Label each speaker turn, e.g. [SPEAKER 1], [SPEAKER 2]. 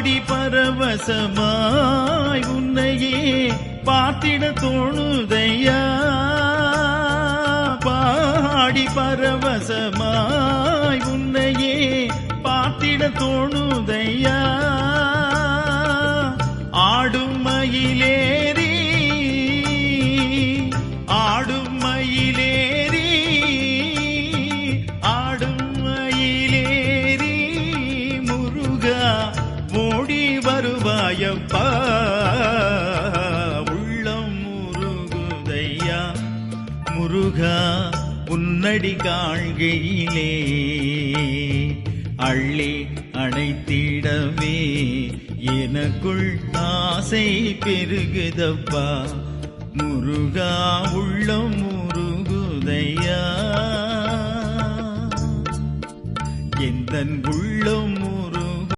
[SPEAKER 1] பாடி பரவசமாய் உன்னையே பார்த்திட தோணுதையா பாடி பரவசமாய் உன்னையே பார்த்திட தோணுதையா ஆடும் மயிலேறி ஆடும் மயிலேறி ஆடும் மயிலேறி முருகா வருவாயப்பா உள்ளம் முருகுதையா. முருகா உன்னடி காண்கையிலே அள்ளி அணைத்திடமே எனக்குள் ஆசை பெருகுதப்பா. முருகா உள்ளம் முருகுதையா. எந்தன் உள்ளம் முரு